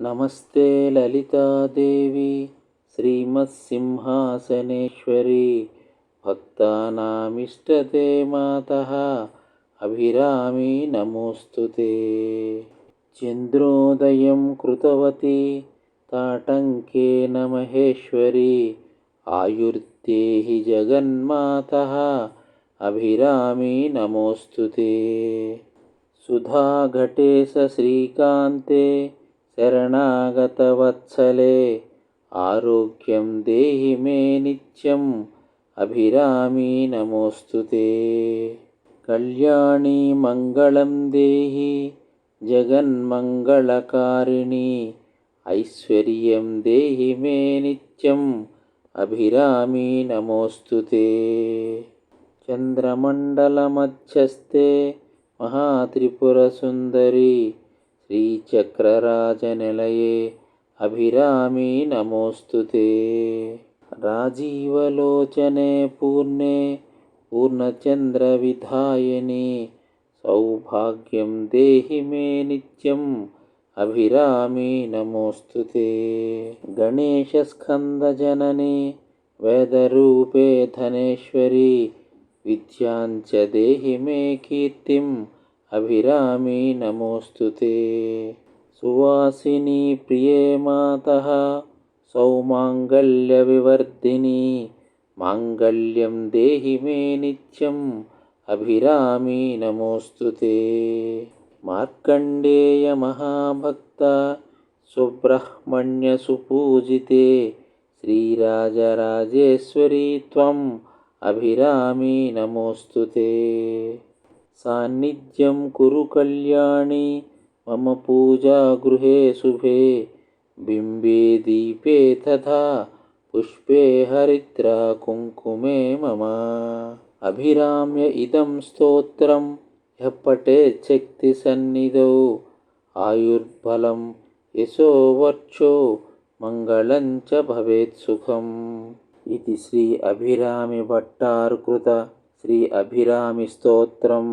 नमस्ते ललितादेवी श्रीमत्सिंहासनेश्वरी भक्तानामिष्टते मातः अभिरामी नमोऽस्तु ते। चन्द्रोदयं कृतवती ताटङ्केन महेश्वरी आयुर्देहि जगन्मातः अभिरामी नमोऽस्तु ते। सुधाघटे स श्रीकान्ते శరణాగతవత్సలే ఆరోగ్యం దేహి మే నిత్యం అభిరామీ నమోస్తు కళ్యాణి మంగళం దేహి జగన్మంగళకారిణి ఐశ్వర్యం దేహి మే నిత్యం అభిరామీ నమోస్తు చంద్రమండలమధ్యస్థే మహాత్రిపురసుందరి श्रीचक्रराजनिलये अभिरामी नमोऽस्तु ते। राजीवलोचने पूर्णे पूर्णचन्द्रविधायिनि सौभाग्यं देहि मे नित्यम् अभिरामी नमोऽस्तु ते। गणेशस्कन्दजननी वेदरूपे धनेश्वरी विद्याञ्च देहि मे कीर्तिम् अभिरामी नमोऽस्तु ते। सुवासिनी प्रिये मातः सौमाङ्गल्यविवर्धिनी माङ्गल्यं देहि मे नित्यम् अभिरामी नमोऽस्तु ते। मार्कण्डेयमहाभक्त सुब्रह्मण्यसुपूजिते श्रीराजराजेश्वरी त्वम् अभिरामी नमोऽस्तु ते सान्निध्यं कुरु कल्याणि मम पूजागृहे शुभे बिम्बे दीपे तथा पुष्पे हरिद्रा कुङ्कुमे मम अभिराम्य इदं स्तोत्रं ह्यः पठेच्छक्तिसन्निधौ आयुर्बलं यशो वर्चो मङ्गलं च भवेत् सुखम् इति श्री अभिरामिभट्टार्कृत శ్రీ అభిరామి స్తోత్రం.